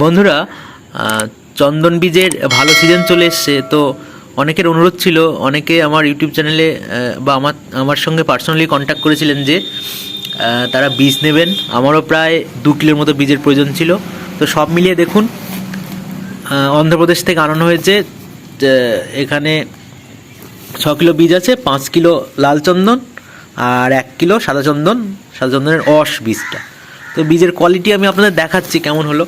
বন্ধুরা চন্দন বীজের ভালো সিজন চলে এসছে, তো অনেকের অনুরোধ ছিল, অনেকে আমার ইউটিউব চ্যানেলে বা আমার আমার সঙ্গে পার্সোনালি কন্ট্যাক্ট করেছিলেন যে তারা বীজ নেবেন। আমারও প্রায় দু কিলোর মতো বীজের প্রয়োজন ছিল। তো সব মিলিয়ে দেখুন অন্ধ্রপ্রদেশ থেকে আনানো হয়েছে এখানে ছ কিলো বীজ আছে, পাঁচ কিলো লাল চন্দন আর এক কিলো সাদা চন্দন। সাদা চন্দনের অস বীজটা। তো বীজের কোয়ালিটি আমি আপনাদের দেখাচ্ছি কেমন হলো।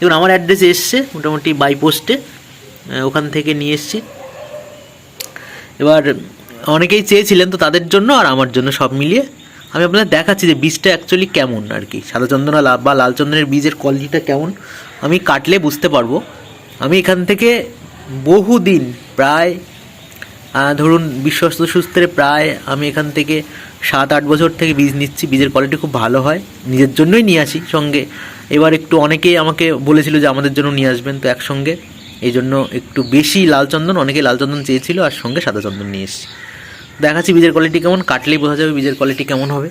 দেখুন, আমার অ্যাড্রেসে এসছে মোটামুটি বাই পোস্টে ওখান থেকে নিয়ে এসছি। এবার অনেকেই চেয়েছিলেন তো তাদের জন্য আর আমার জন্য সব মিলিয়ে। আমি আপনাদের দেখাচ্ছি যে বীজটা অ্যাকচুয়ালি কেমন আর কি। সাদা চন্দন আর লা- বা লাল চন্দনের বীজের কোয়ালিটিটা কেমন, আমি কাটলে বুঝতে পারব। আমি এখান থেকে বহুদিন, প্রায় ধরুন বিশ্বস্ত সূত্রে প্রায় আমি এখান থেকে সাত আট বছর থেকে বীজ নিচ্ছি, বীজের কোয়ালিটি খুব ভালো হয়, নিজের জন্যই নিয়ে আসি সঙ্গে। এবার একটু অনেকেই আমাকে বলেছিল যে আমাদের জন্য নিয়ে আসবেন তো একসঙ্গে। এই জন্য একটু বেশি লাল চন্দন, অনেকেই লাল চন্দন চেয়েছিল আর সঙ্গে সাদা চন্দন নিয়ে এসেছি। দেখাচ্ছি বীজের কোয়ালিটি কেমন, কাটলেই বোঝা যাবে বীজের কোয়ালিটি কেমন হবে।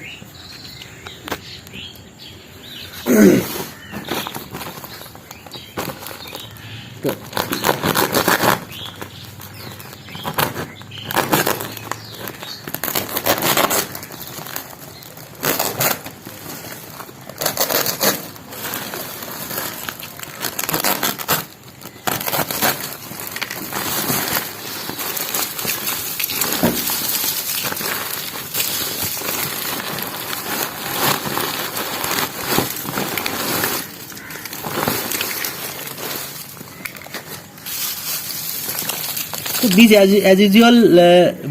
তো বীজ অ্যাজ ইউজুয়াল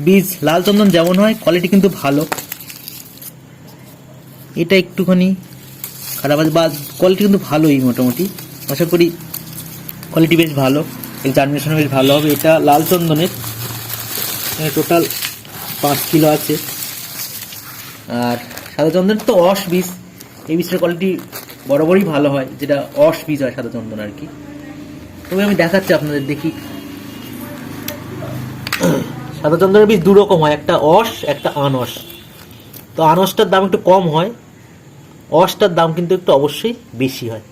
বীজ লাল চন্দন যেমন হয় কোয়ালিটি কিন্তু ভালো। এটা একটুখানি খারাপ আছে, বা কোয়ালিটি কিন্তু ভালোই মোটামুটি। আশা করি কোয়ালিটি বেশ ভালো, এর জার্মিনেশন বেশ ভালো হবে। এটা লাল চন্দনের টোটাল পাঁচ কিলো আছে। আর সাদা চন্দন তো অস বীজ, এই বীজটার কোয়ালিটি বরাবরই ভালো হয়, যেটা অস বীজ হয় সাদা চন্দন আর কি। তবে আমি দেখাচ্ছি আপনাদের, দেখি সাদা চন্দনের বীজ দু রকম হয়, একটা অস একটা আনস তো আনসটার দাম একটু কম হয় অসটার দাম কিন্তু একটু অবশ্যই বেশি হয়।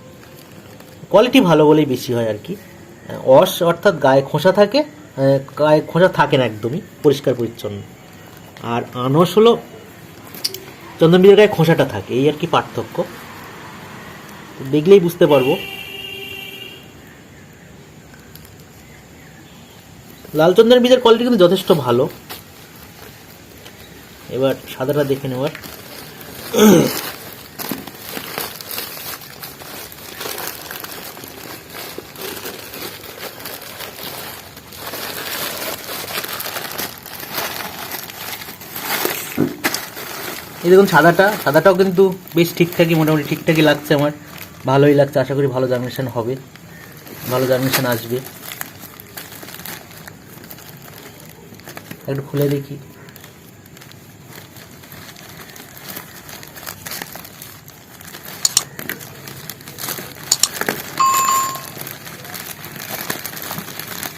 কোয়ালিটি ভালো বলেই বেশি হয় আর কি। অস অর্থাৎ গায়ে খোসা থাকে গায়ে খোসা থাকে না একদমই, পরিষ্কার পরিচ্ছন্ন। আর আনস হলো চন্দন বীজের গায়ে খোসাটা থাকে, এই আর কি পার্থক্য। দেখলেই বুঝতে পারব। লাল চন্দনের বীজের কোয়ালিটি কিন্তু যথেষ্ট ভালো। এবার সাদাটা দেখে নেওয়ার এই দেখুন সাদাটা। সাদাটাও কিন্তু বেশ ঠিকঠাকই, মোটামুটি ঠিকঠাকই লাগছে আমার। ভালোই লাগছে, আশা করি ভালো জার্মিনেশন হবে। ভালো জার্মিনেশন আসবে। একটু খুলে দেখি।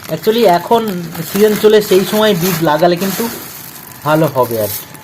অ্যাকচুয়ালি এখন সিজন চলে, সেই সময় বীজ লাগালে কিন্তু ভালো হবে আর কি।